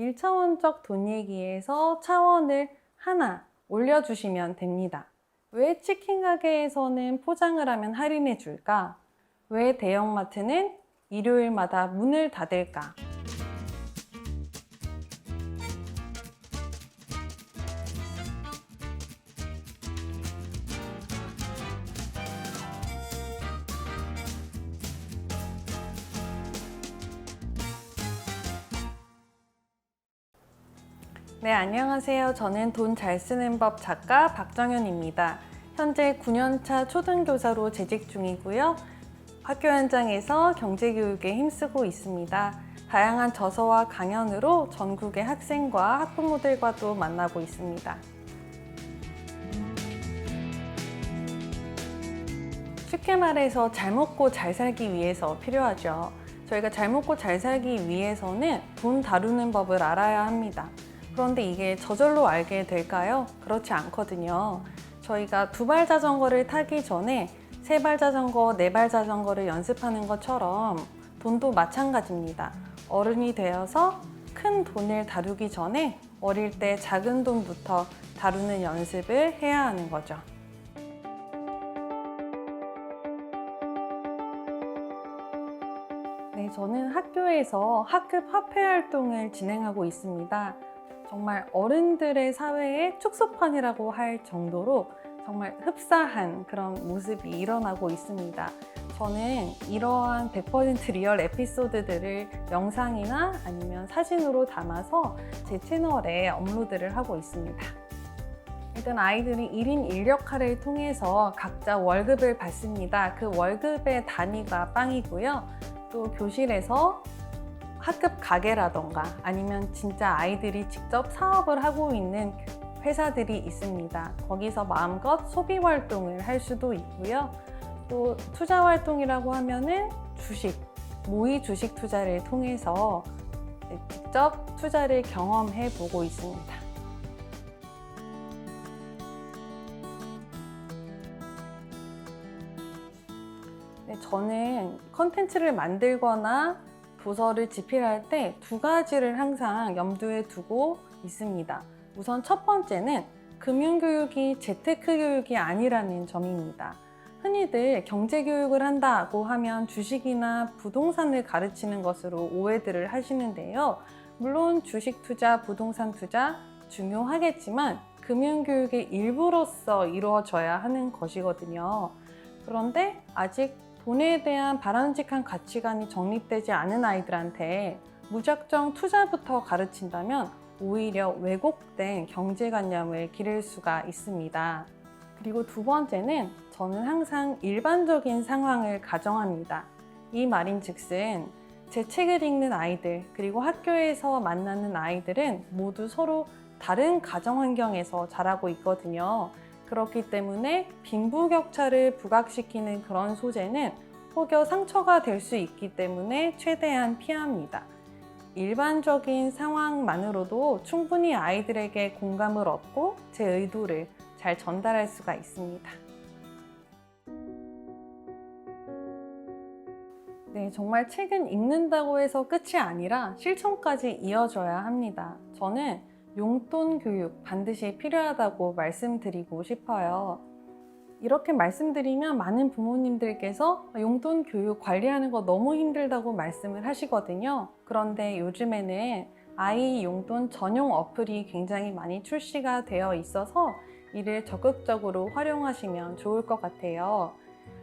1차원적 돈 얘기에서 차원을 하나 올려주시면 됩니다. 왜 치킨 가게에서는 포장을 하면 할인해 줄까? 왜 대형마트는 일요일마다 문을 닫을까? 네, 안녕하세요. 저는 돈 잘 쓰는 법 작가 박정현입니다. 현재 9년차 초등교사로 재직 중이고요. 학교 현장에서 경제교육에 힘쓰고 있습니다. 다양한 저서와 강연으로 전국의 학생과 학부모들과도 만나고 있습니다. 쉽게 말해서 잘 먹고 잘 살기 위해서 필요하죠. 저희가 잘 먹고 잘 살기 위해서는 돈 다루는 법을 알아야 합니다. 그런데 이게 저절로 알게 될까요? 그렇지 않거든요. 저희가 두 발 자전거를 타기 전에 세 발 자전거, 네 발 자전거를 연습하는 것처럼 돈도 마찬가지입니다. 어른이 되어서 큰 돈을 다루기 전에 어릴 때 작은 돈부터 다루는 연습을 해야 하는 거죠. 네, 저는 학교에서 학급 화폐 활동을 진행하고 있습니다. 정말 어른들의 사회의 축소판이라고 할 정도로 정말 흡사한 그런 모습이 일어나고 있습니다. 저는 이러한 100% 리얼 에피소드들을 영상이나 아니면 사진으로 담아서 제 채널에 업로드를 하고 있습니다. 일단 아이들이 1인 1역할을 통해서 각자 월급을 받습니다. 그 월급의 단위가 빵이고요. 또 교실에서 학급 가게라던가 아니면 진짜 아이들이 직접 사업을 하고 있는 회사들이 있습니다. 거기서 마음껏 소비 활동을 할 수도 있고요. 또 투자 활동이라고 하면은 주식, 모의 주식 투자를 통해서 직접 투자를 경험해 보고 있습니다. 네, 저는 컨텐츠를 만들거나 도서를 집필할 때 두 가지를 항상 염두에 두고 있습니다. 우선 첫 번째는 금융교육이 재테크 교육이 아니라는 점입니다. 흔히들 경제교육을 한다고 하면 주식이나 부동산을 가르치는 것으로 오해들을 하시는데요. 물론 주식 투자, 부동산 투자 중요하겠지만 금융교육의 일부로서 이루어져야 하는 것이거든요. 그런데 아직 돈에 대한 바람직한 가치관이 정립되지 않은 아이들한테 무작정 투자부터 가르친다면 오히려 왜곡된 경제관념을 기를 수가 있습니다. 그리고 두 번째는 저는 항상 일반적인 상황을 가정합니다. 이 말인 즉슨 제 책을 읽는 아이들, 그리고 학교에서 만나는 아이들은 모두 서로 다른 가정 환경에서 자라고 있거든요. 그렇기 때문에 빈부격차를 부각시키는 그런 소재는 혹여 상처가 될 수 있기 때문에 최대한 피합니다. 일반적인 상황만으로도 충분히 아이들에게 공감을 얻고 제 의도를 잘 전달할 수가 있습니다. 네, 정말 책은 읽는다고 해서 끝이 아니라 실천까지 이어져야 합니다. 저는 용돈 교육 반드시 필요하다고 말씀드리고 싶어요. 이렇게 말씀드리면 많은 부모님들께서 용돈 교육 관리하는 거 너무 힘들다고 말씀을 하시거든요. 그런데 요즘에는 아이 용돈 전용 어플이 굉장히 많이 출시가 되어 있어서 이를 적극적으로 활용하시면 좋을 것 같아요.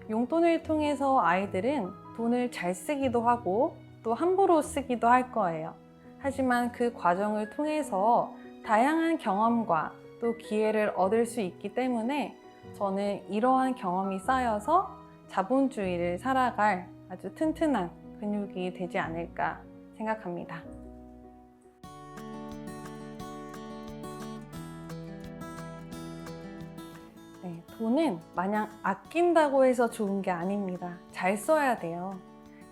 용돈을 통해서 아이들은 돈을 잘 쓰기도 하고 또 함부로 쓰기도 할 거예요. 하지만 그 과정을 통해서 다양한 경험과 또 기회를 얻을 수 있기 때문에 저는 이러한 경험이 쌓여서 자본주의를 살아갈 아주 튼튼한 근육이 되지 않을까 생각합니다. 네, 돈은 마냥 아낀다고 해서 좋은 게 아닙니다. 잘 써야 돼요.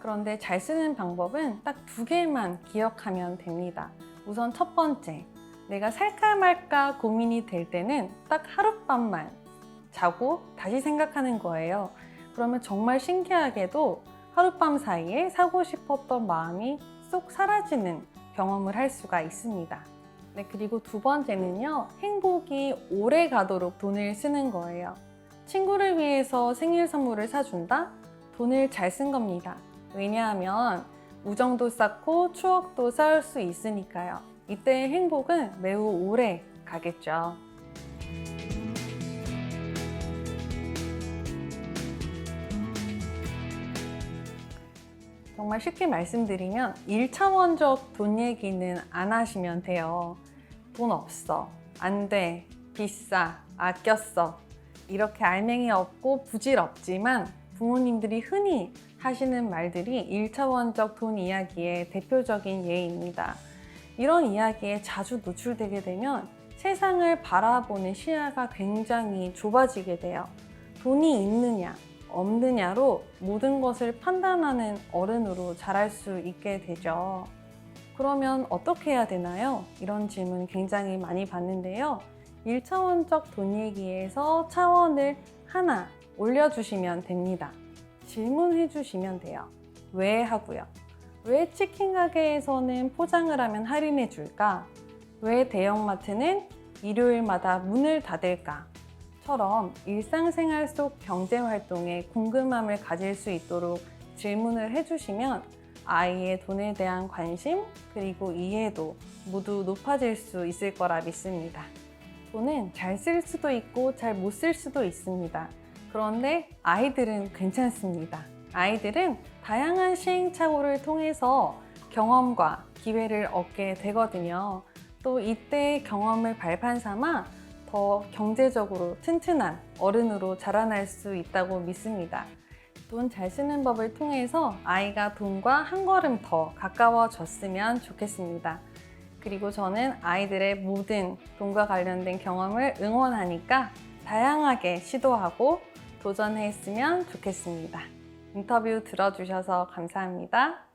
그런데 잘 쓰는 방법은 딱 두 개만 기억하면 됩니다. 우선 첫 번째, 내가 살까 말까 고민이 될 때는 딱 하룻밤만 자고 다시 생각하는 거예요. 그러면 정말 신기하게도 하룻밤 사이에 사고 싶었던 마음이 쏙 사라지는 경험을 할 수가 있습니다. 네, 그리고 두 번째는요, 행복이 오래 가도록 돈을 쓰는 거예요. 친구를 위해서 생일 선물을 사준다? 돈을 잘 쓴 겁니다. 왜냐하면 우정도 쌓고 추억도 쌓을 수 있으니까요. 이때의 행복은 매우 오래 가겠죠. 정말 쉽게 말씀드리면 1차원적 돈 얘기는 안 하시면 돼요. 돈 없어. 안 돼. 비싸. 아꼈어. 이렇게 알맹이 없고 부질없지만 부모님들이 흔히 하시는 말들이 1차원적 돈 이야기의 대표적인 예입니다. 이런 이야기에 자주 노출되게 되면 세상을 바라보는 시야가 굉장히 좁아지게 돼요. 돈이 있느냐, 없느냐로 모든 것을 판단하는 어른으로 자랄 수 있게 되죠. 그러면 어떻게 해야 되나요? 이런 질문 굉장히 많이 받는데요. 1차원적 돈 얘기에서 차원을 하나 올려주시면 됩니다. 질문해 주시면 돼요. 왜 하고요? 왜 치킨 가게에서는 포장을 하면 할인해 줄까? 왜 대형마트는 일요일마다 문을 닫을까? 처럼 일상생활 속 경제 활동에 궁금함을 가질 수 있도록 질문을 해주시면 아이의 돈에 대한 관심 그리고 이해도 모두 높아질 수 있을 거라 믿습니다. 돈은 잘 쓸 수도 있고 잘 못 쓸 수도 있습니다. 그런데 아이들은 괜찮습니다. 아이들은 다양한 시행착오를 통해서 경험과 기회를 얻게 되거든요. 또 이때 경험을 발판 삼아 더 경제적으로 튼튼한 어른으로 자라날 수 있다고 믿습니다. 돈 잘 쓰는 법을 통해서 아이가 돈과 한 걸음 더 가까워졌으면 좋겠습니다. 그리고 저는 아이들의 모든 돈과 관련된 경험을 응원하니까 다양하게 시도하고 도전했으면 좋겠습니다. 인터뷰 들어주셔서 감사합니다.